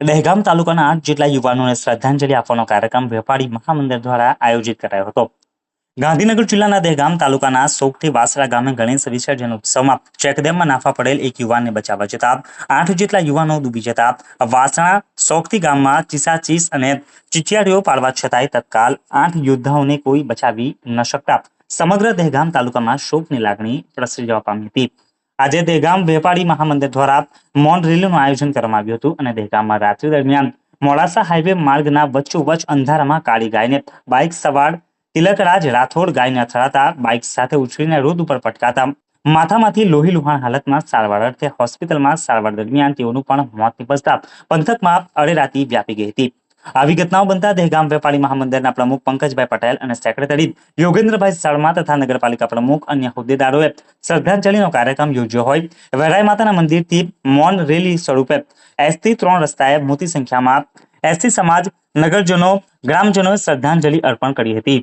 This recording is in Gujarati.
દહેગામ તાલુકાના આઠ જેટલા યુવાનોને શ્રદ્ધાંજલિ આપવાનો કાર્યક્રમ વેપારી મહામંદિર દ્વારા આયોજિત કરાયો હતો. ગાંધીનગર જિલ્લાના દહેગામ તાલુકાના સોગથી વાસરા ગામે ગણેશ વિસર્જન ઉત્સવમાં ચેકડેમમાં નાફા પડેલ એક યુવાનને બચાવવા જતા આઠ જેટલા યુવાનો ડૂબી જતા વાસણા સોગથી ગામમાં ચીસાચીસ અને ચીચિયારીઓ પાડવા છતાંય તત્કાલ આઠ યોદ્ધાઓને કોઈ બચાવી ન શકતા સમગ્ર દહેગામ તાલુકામાં શોકની લાગણી પ્રસરી જવા પામી હતી. આજે દહેગામ વેપારી મહામંદિર દ્વારા મૌન રેલીનું આયોજન કરવામાં આવ્યું હતું અને દહેગામમાં રાત્રિ દરમિયાન મોડાસા હાઈવે માર્ગના વચ્ચોવચ્ચ અંધારામાં કાળી ગાયને બાઇક સવાર તિલકરાજ રાઠોડ ગાયને અથડાતા બાઇક સાથે ઉછળીને રોડ ઉપર પટકાતા માથામાંથી લોહી લુહાણ હાલતમાં સારવાર અર્થે હોસ્પિટલમાં સારવાર દરમિયાન તેઓનું પણ મોત નિપજતા પંથકમાં અરેરાટી વ્યાપી ગઈ હતી. આવી ઘટનાઓ બનતા દહેગામ વેપારી મહામંડળના પ્રમુખ પંકજભાઈ પટેલ અને સેક્રેટરી યોગેન્દ્રભાઈ શર્મા તથા નગરપાલિકા પ્રમુખ અન્ય હોદ્દેદારોએ શ્રદ્ધાંજલિનો કાર્યક્રમ યોજ્યો હોય. વેરાય માતાના મંદિરથી મૌન રેલી સ્વરૂપે એસટી ત્રણ રસ્તાએ મોટી સંખ્યામાં એસટી સમાજ નગરજનો, ગ્રામજનોએ શ્રદ્ધાંજલિ અર્પણ કરી હતી.